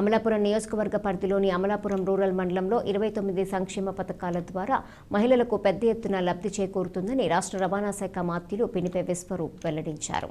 అమలాపురం నియోజకవర్గ పరిధిలోని అమలాపురం రూరల్ మండలంలో ఇరవై తొమ్మిది సంక్షేమ పథకాల ద్వారా మహిళలకు పెద్ద ఎత్తున లబ్ధి చేకూరుతుందని రాష్ట్ర రవాణా శాఖ మాత్యులు పినిపే విశ్వరూప్ వెల్లడించారు.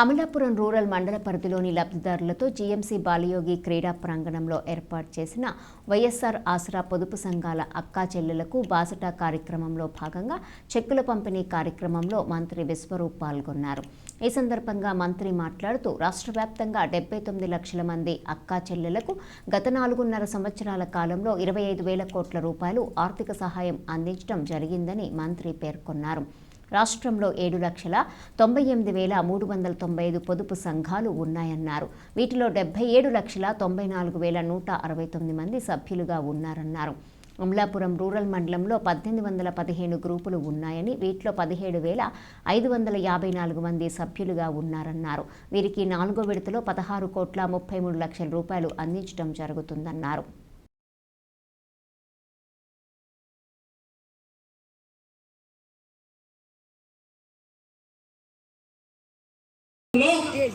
అమలాపురం రూరల్ మండల పరిధిలోని లబ్ధిదారులతో జీఎంసీ బాలయోగి క్రీడా ప్రాంగణంలో ఏర్పాటు చేసిన వైఎస్ఆర్ ఆసరా పొదుపు సంఘాల అక్కా చెల్లెలకు బాసట కార్యక్రమంలో భాగంగా చెక్కుల పంపిణీ కార్యక్రమంలో మంత్రి విశ్వరూప్ పాల్గొన్నారు. ఈ సందర్భంగా మంత్రి మాట్లాడుతూ రాష్ట్ర వ్యాప్తంగా డెబ్బై తొమ్మిది లక్షల మంది అక్కా చెల్లెలకు గత నాలుగున్నర సంవత్సరాల కాలంలో ఇరవై ఐదు వేల కోట్ల రూపాయలు ఆర్థిక సహాయం అందించడం జరిగిందని మంత్రి పేర్కొన్నారు. రాష్ట్రంలో ఏడు లక్షల తొంభై ఎనిమిది వేల మూడు వందల తొంభై ఐదు పొదుపు సంఘాలు ఉన్నాయన్నారు. వీటిలో డెబ్బై ఏడు లక్షల తొంభై నాలుగు వేల నూట అరవై తొమ్మిది మంది సభ్యులుగా ఉన్నారన్నారు. అమలాపురం రూరల్ మండలంలో పద్దెనిమిది వందల పదిహేను గ్రూపులు ఉన్నాయని వీటిలో పదిహేడు వేల ఐదు వందల యాభై నాలుగు మంది సభ్యులుగా ఉన్నారన్నారు. వీరికి నాలుగో విడతలో పదహారు కోట్ల ముప్పై మూడు లక్షల రూపాయలు అందించడం జరుగుతుందన్నారు.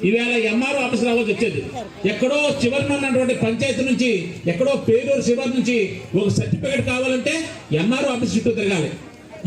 ఈవేళ ఎంఆర్ఓ ఆఫీస్ రావాల్సి వచ్చేది. ఎక్కడో చివరిన ఉన్నటువంటి పంచాయతీ నుంచి ఎక్కడో పేరూరు చివరి నుంచి ఒక సర్టిఫికేట్ కావాలంటే ఎంఆర్ఓ ఆఫీస్ చుట్టూ తిరగాలి.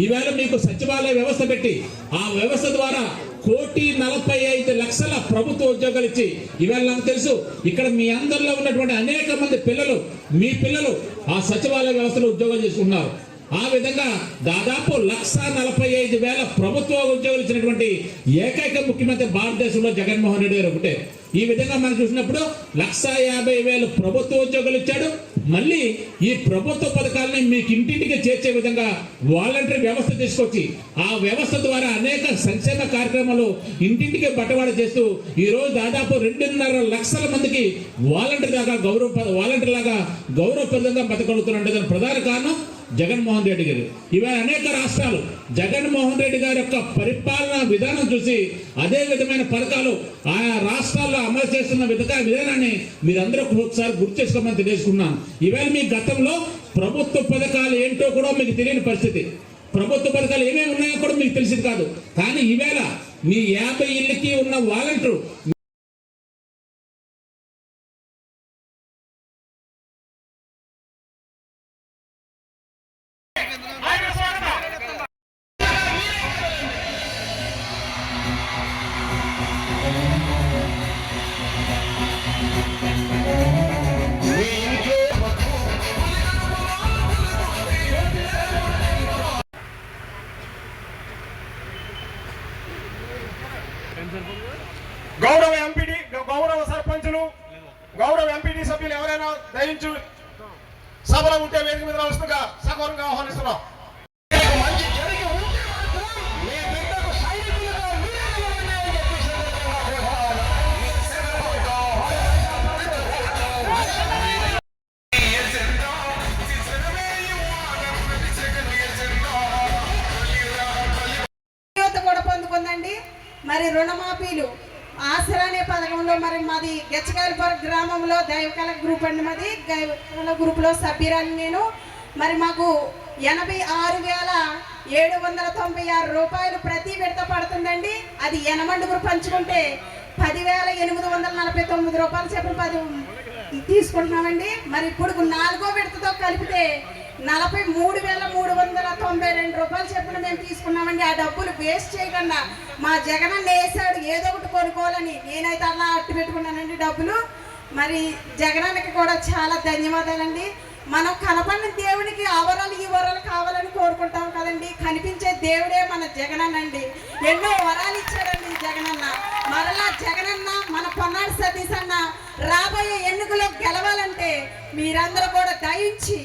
ఈవేళ మీకు సచివాలయ వ్యవస్థ పెట్టి ఆ వ్యవస్థ ద్వారా కోటి నలభై ఐదు లక్షల ప్రభుత్వ ఉద్యోగాలు ఇచ్చి ఈవేళ నాకు తెలుసు ఇక్కడ మీ అందరిలో ఉన్నటువంటి అనేక మంది పిల్లలు మీ పిల్లలు ఆ సచివాలయ వ్యవస్థలో ఉద్యోగాలు చేసుకుంటున్నారు. ఆ విధంగా దాదాపు లక్ష నలభై ఐదు వేల ప్రభుత్వ ఉద్యోగులు ఇచ్చినటువంటి ఏకైక ముఖ్యమంత్రి భారతదేశంలో జగన్మోహన్ రెడ్డి గారు ఒకటే. ఈ విధంగా మనం చూసినప్పుడు లక్ష యాభై వేలు ప్రభుత్వ ఉద్యోగులు ఇచ్చాడు. మళ్ళీ ఈ ప్రభుత్వ పథకాలని మీకు ఇంటింటికి చేర్చే విధంగా వాలంటరీ వ్యవస్థ తీసుకొచ్చి ఆ వ్యవస్థ ద్వారా అనేక సంక్షేమ కార్యక్రమాలు ఇంటింటికి బట్టవాడ చేస్తూ ఈరోజు దాదాపు రెండున్నర లక్షల మందికి వాలంటరీ లాగా గౌరవ వాలంటరీ లాగా గౌరవప్రదంగా బతకగలుగుతున్నట్టు ప్రధాన కారణం జగన్మోహన్ రెడ్డి గారు. ఇవాళ అనేక రాష్ట్రాలు జగన్మోహన్ రెడ్డి గారి యొక్క పరిపాలన విధానం చూసి అదే విధమైన పథకాలు ఆయా రాష్ట్రాల్లో అమలు చేస్తున్న విధంగా విధానాన్ని మీరందరూ ఒకసారి గుర్తు చేసుకోమని తెలియజేసుకున్నాను. ఇవాళ మీ గతంలో ప్రభుత్వ పథకాలు ఏంటో కూడా మీకు తెలియని పరిస్థితి. ప్రభుత్వ పథకాలు ఏమేమి ఉన్నాయో కూడా మీకు తెలిసింది కాదు. కానీ ఈవేళ మీ యాభై ఇళ్ళకి ఉన్న వాలంటీర్ గౌరవ ఎంపీడీ గౌరవ సర్పంచులు గౌరవ ఎంపీడీ సభ్యులు ఎవరైనా దయించు సభలో ఉంటే వేదిక మీద వస్తుందిగా సగౌరవంగా ఆహ్వానిస్తున్నాం. మాది గచ్చకాయలపురం గ్రామంలో దైవకళ గ్రూప్ అండి మాది. దైవకళ గ్రూప్లో సభ్యురాలు నేను. మరి మాకు ఎనభై ఆరు వేల ఏడు వందల తొంభై ఆరు రూపాయలు ప్రతి విడత పడుతుందండి. అది ఎనమండుగురు పంచుకుంటే పదివేల ఎనిమిది వందల నలభై తొమ్మిది రూపాయలు చెప్పిన పది తీసుకుంటున్నామండి. మరి ఇప్పుడు నాలుగో విడతతో కలిపితే నలభై మూడు వేల మూడు వందల తొంభై రెండు రూపాయలు చెప్పిన మేము తీసుకున్నామండి. ఆ డబ్బులు వేస్ట్ చేయకుండా మా జగనన్న వేసాడు ఏదో ఒకటి కొనుక్కోవాలని. నేనైతే అలా అట్టు పెట్టుకున్నానండి డబ్బులు. మరి జగనన్నకి కూడా చాలా ధన్యవాదాలండి. మనం కనపడిన దేవునికి అవరాలు ఈ వరాలు కావాలని కోరుకుంటాం కదండి. కనిపించే దేవుడే మన జగనన్నండి ఎన్నో వరాలు ఇచ్చాడండి జగనన్న. మరలా జగనన్న మన పొన్నాడు సతీష్ అన్న రాబోయే ఎన్నికలో గెలవాలంటే మీరందరూ కూడా దయించి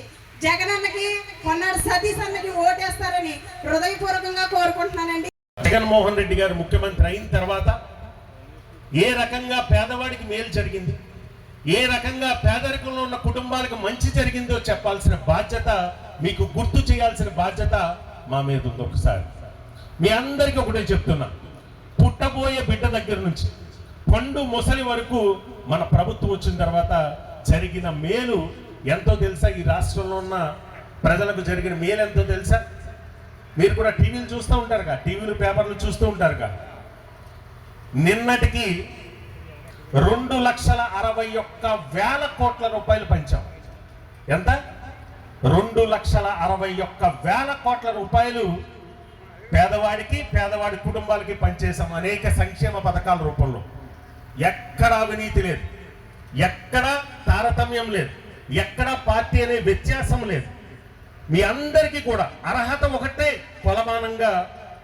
జగనన్నకి కొన్నాడు సతీష్ అన్నకి ఓటేస్తారని హృదయపూర్వకంగా కోరుకుంటున్నానండి. జగన్మోహన్ రెడ్డి గారు ముఖ్యమంత్రి అయిన తర్వాత ఏ రకంగా పేదవాడికి మేలు జరిగింది? ఏ రకంగా పేదరికంలో ఉన్న కుటుంబాలకు మంచి జరిగిందో చెప్పాల్సిన బాధ్యత మీకు గుర్తు చేయాల్సిన బాధ్యత మా మీద ఉంది ఒకసారి. మీ అందరికీ ఒకటే చెప్తున్నా. పుట్టబోయే బిడ్డ దగ్గర నుంచి పండు ముసలి వరకు మన ప్రభుత్వం వచ్చిన తర్వాత జరిగిన మేలు ఎంతో తెలుసా ఈ రాష్ట్రంలో ఉన్న ప్రజలకు జరిగిన మేలు ఎంతో తెలుసా? మీరు కూడా టీవీలు చూస్తూ ఉంటారుగా టీవీలు పేపర్లు చూస్తూ ఉంటారుగా. నిన్నటికి రెండు లక్షల అరవై ఒక్క వేల కోట్ల రూపాయలు పంచాం. ఎంత? రెండు లక్షల అరవై ఒక్క వేల కోట్ల రూపాయలు పేదవాడికి పేదవాడి కుటుంబాలకి పనిచేసాం అనేక సంక్షేమ పథకాల రూపంలో. ఎక్కడ అవినీతి లేదు. ఎక్కడ తారతమ్యం లేదు. ఎక్కడా పార్టీ అనే వ్యత్యాసం లేదు. మీ అందరికీ కూడా అర్హత ఒకటే కొలమానంగా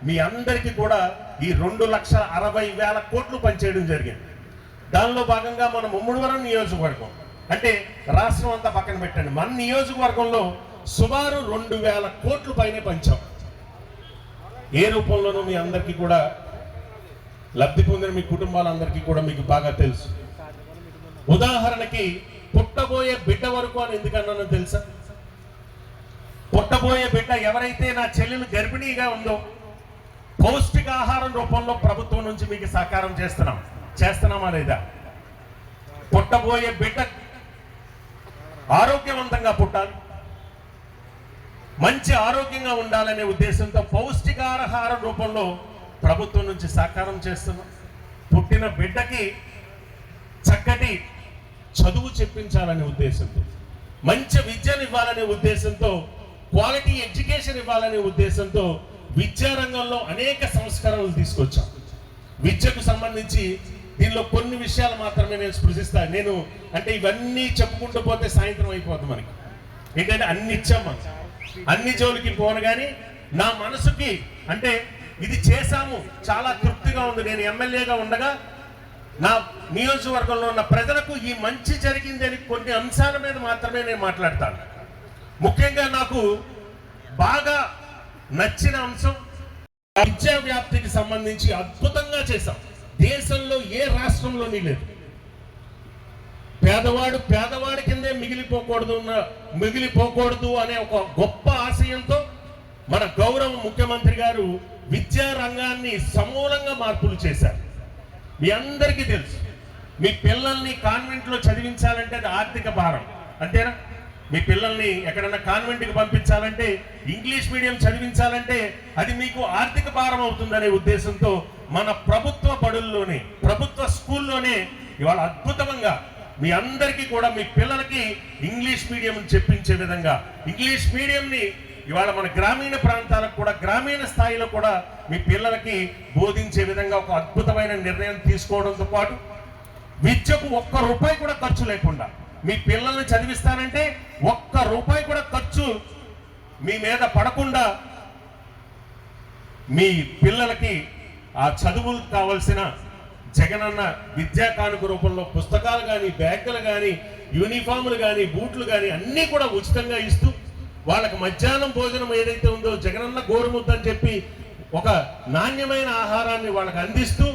మీ అందరికీ కూడా ఈ రెండు లక్షల అరవై వేల కోట్లు పనిచేయడం జరిగింది. దానిలో భాగంగా మనం ముమ్మడివరం నియోజకవర్గం అంటే రాష్ట్రం అంతా పక్కన పెట్టండి. మన నియోజకవర్గంలో సుమారు రెండు వేల కోట్లు పైనే పంచాం. ఏ రూపంలోనూ మీ అందరికీ కూడా లబ్ధి పొందిన మీ కుటుంబాలందరికీ కూడా మీకు బాగా తెలుసు. ఉదాహరణకి పుట్టబోయే బిడ్డ వరకు అని ఎందుకన్నానో తెలుసా? పుట్టబోయే బిడ్డ ఎవరైతే నా చెల్లెలు గర్భిణీగా ఉందో పౌష్టికాహారం రూపంలో ప్రభుత్వం నుంచి మీకు సహకారం చేస్తున్నాం. చేస్తున్నామా లేదా? పుట్టబోయే బిడ్డ ఆరోగ్యవంతంగా పుట్టాలి. మంచి ఆరోగ్యంగా ఉండాలనే ఉద్దేశంతో పౌష్టికాహారం రూపంలో ప్రభుత్వం నుంచి సహకారం చేస్తున్నాం. పుట్టిన బిడ్డకి చక్కటి చదువు చెప్పించాలనే ఉద్దేశంతో మంచి విద్యను ఇవ్వాలనే ఉద్దేశంతో క్వాలిటీ ఎడ్యుకేషన్ ఇవ్వాలనే ఉద్దేశంతో విద్యారంగంలో అనేక సంస్కరణలు తీసుకొచ్చాం. విద్యకు సంబంధించి దీనిలో కొన్ని విషయాలు మాత్రమే నేను స్పృశిస్తాను నేను అంటే ఇవన్నీ చెప్పుకుంటూ పోతే సాయంత్రం అయిపోతుంది మనకి. ఏంటంటే అన్ని ఇచ్చాం మనం. అన్ని జోలికి పోను కానీ నా మనసుకి అంటే ఇది చేశాము చాలా తృప్తిగా ఉంది. నేను ఎమ్మెల్యేగా ఉండగా నా నియోజకవర్గంలో ఉన్న ప్రజలకు ఈ మంచి జరిగిందని కొన్ని అంశాల మీద మాత్రమే నేను మాట్లాడతాను. ముఖ్యంగా నాకు బాగా నచ్చిన అంశం విద్యా వ్యాప్తికి సంబంధించి అద్భుతంగా చేశాం. దేశంలో ఏ రాష్ట్రంలోని లేదు. పేదవాడు పేదవాడి కిందే మిగిలిపోకూడదు మిగిలిపోకూడదు అనే ఒక గొప్ప ఆశయంతో మన గౌరవ ముఖ్యమంత్రి గారు విద్యా రంగాన్ని సమూలంగా మార్పులు చేశారు. మీ అందరికీ తెలుసు. మీ పిల్లల్ని కాన్వెంట్లో చదివించాలంటే అది ఆర్థిక భారం. అంతేనా? మీ పిల్లల్ని ఎక్కడన్నా కాన్వెంట్కి పంపించాలంటే ఇంగ్లీష్ మీడియం చదివించాలంటే అది మీకు ఆర్థిక భారం అవుతుందనే ఉద్దేశంతో మన ప్రభుత్వ బడుల్లోనే ప్రభుత్వ స్కూల్లోనే ఇవాళ అద్భుతంగా మీ అందరికీ కూడా మీ పిల్లలకి ఇంగ్లీష్ మీడియం చెప్పించే విధంగా ఇంగ్లీష్ మీడియంని ఇవాళ మన గ్రామీణ ప్రాంతాలకు కూడా గ్రామీణ స్థాయిలో కూడా మీ పిల్లలకి బోధించే విధంగా ఒక అద్భుతమైన నిర్ణయం తీసుకోవడంతో పాటు విద్యకు ఒక్క రూపాయి కూడా ఖర్చు లేకుండా మీ పిల్లల్ని చదివిస్తానంటే ఒక్క రూపాయి కూడా ఖర్చు మీ మీద పడకుండా మీ పిల్లలకి ఆ చదువులు కావలసిన జగనన్న విద్యా కానుక రూపంలో పుస్తకాలు కానీ బ్యాగులు కానీ యూనిఫాములు కానీ బూట్లు కానీ అన్నీ కూడా ఉచితంగా ఇస్తూ వాళ్ళకి మధ్యాహ్నం భోజనం ఏదైతే ఉందో జగనన్న గోరుముద్ద అని చెప్పి ఒక నాణ్యమైన ఆహారాన్ని వాళ్ళకి అందిస్తూ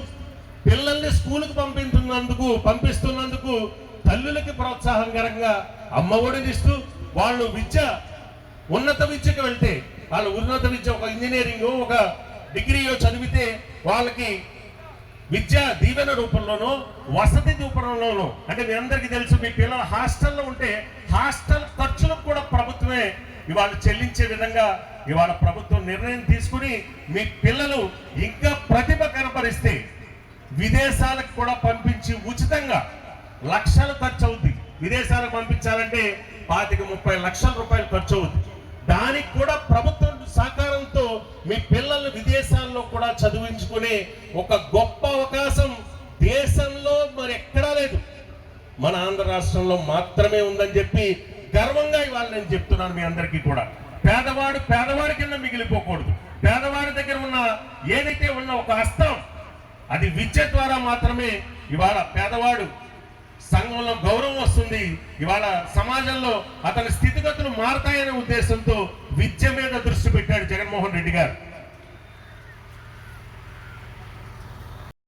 పిల్లల్ని స్కూల్కి పంపిస్తున్నందుకు పంపిస్తున్నందుకు తల్లులకి ప్రోత్సాహకరంగా అమ్మఒడిని ఇస్తూ వాళ్ళు విద్య ఉన్నత విద్యకు వెళ్తే వాళ్ళు ఉన్నత విద్య ఒక ఇంజనీరింగ్ ఒక డిగ్రీయో చదివితే వాళ్ళకి విద్య దీవెన రూపంలోనో వసతి రూపంలోనో అంటే మీ అందరికీ తెలుసు మీ పిల్లలు హాస్టల్లో ఉంటే హాస్టల్ ఖర్చులకు కూడా ప్రభుత్వమే ఇవాళ చెల్లించే విధంగా ఇవాళ ప్రభుత్వం నిర్ణయం తీసుకుని మీ పిల్లలు ఇంకా ప్రతిభ కనపరిస్తే విదేశాలకు కూడా పంపించి ఉచితంగా లక్షలు ఖర్చు అవుద్ది విదేశాలకు పంపించాలంటే పాతిక ముప్పై లక్షల రూపాయలు ఖర్చు అవుద్ది దానికి కూడా ప్రభుత్వం సహకారంతో మీ పిల్లల్ని విదేశాల్లో కూడా చదివించుకునే ఒక గొప్ప అవకాశం దేశంలో మరి ఎక్కడా లేదు. మన ఆంధ్ర రాష్ట్రంలో మాత్రమే ఉందని చెప్పి నేను చెప్తున్నాను మీ అందరికీ కూడా. పేదవాడు పేదవాడి కింద మిగిలిపోకూడదు. పేదవాడి దగ్గర ఉన్న ఏదైతే ఉన్న ఒక హస్తం అది విద్య ద్వారా మాత్రమే ఇవాళ పేదవాడు సంఘంలో గౌరవం వస్తుంది. ఇవాళ సమాజంలో అతని స్థితిగతులు మారతాయనే ఉద్దేశంతో విద్య మీద దృష్టి పెట్టాడు జగన్మోహన్ రెడ్డి గారు.